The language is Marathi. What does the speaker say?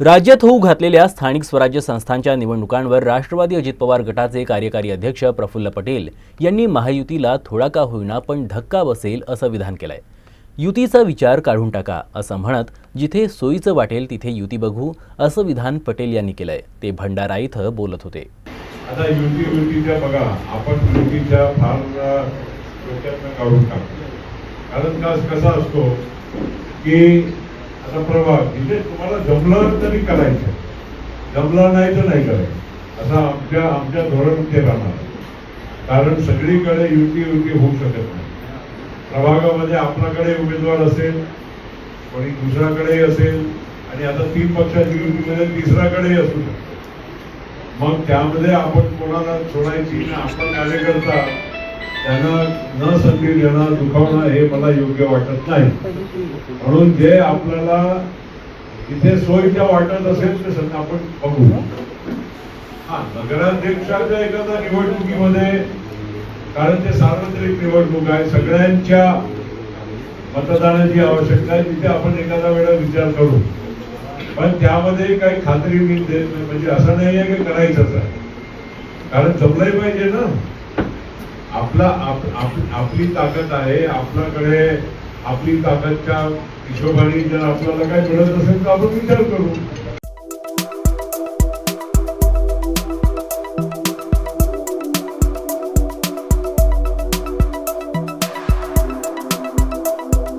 राज्यात होऊ घातलेल्या स्थानिक स्वराज्य संस्थांच्या निवडणुकांवर राष्ट्रवादी अजित पवार गटाचे कार्यकारी अध्यक्ष प्रफुल्ल पटेल यांनी महायुतीला थोडा का होईना पण धक्का बसेल असं विधान केलंय. युतीचा विचार काढून टाका असं म्हणत जिथे सोयीचं वाटेल तिथे युती बघू असं विधान पटेल यांनी केलंय ते भंडारा इथं बोलत होते. आता युती युतीच्या बघा आपण युतीच्या फार काढून टाकतो. कारण कसा असतो की आता प्रभाग म्हणजे तुम्हाला जमलं तरी करायचं. जमलं नाही तर नाही करायचं. असं आमच्या आमच्या धोरण ते राहणार. कारण सगळीकडे युती युती होऊ शकत नाही. प्रभागामध्ये आपल्याकडे उमेदवार असेल कोणी दुसऱ्याकडे असेल आणि आता तीन पक्षाची युतीमध्ये तिसऱ्याकडे असू शकतो. मग त्यामध्ये आपण कोणाला सोडायची ना आपला कार्यकर्ता त्यांना न संधी देणं दुखावणं हे मला योग्य वाटत नाही. म्हणून जे आपल्याला इथे सोयीच्या वाटत असेल ते सध्या आपण बघू. हा नगराध्यक्षाच्या एखाद्या निवडणुकीमध्ये कारण ते सार्वत्रिक निवडणूक आहे सगळ्यांच्या मतदानाची आवश्यकता आहे तिथे आपण एखादा वेळा विचार करू. पण त्यामध्ये काही खात्री मी देत नाही म्हणजे असं नाही आहे की करायचंच आहे. कारण जमलंही पाहिजे ना. आपला आप- आपली ताकद आहे आपल्याकडे आपली ताकदच्या हिशोबाने जर आपल्याला काय मिळत असेल तर आपण विचार करू.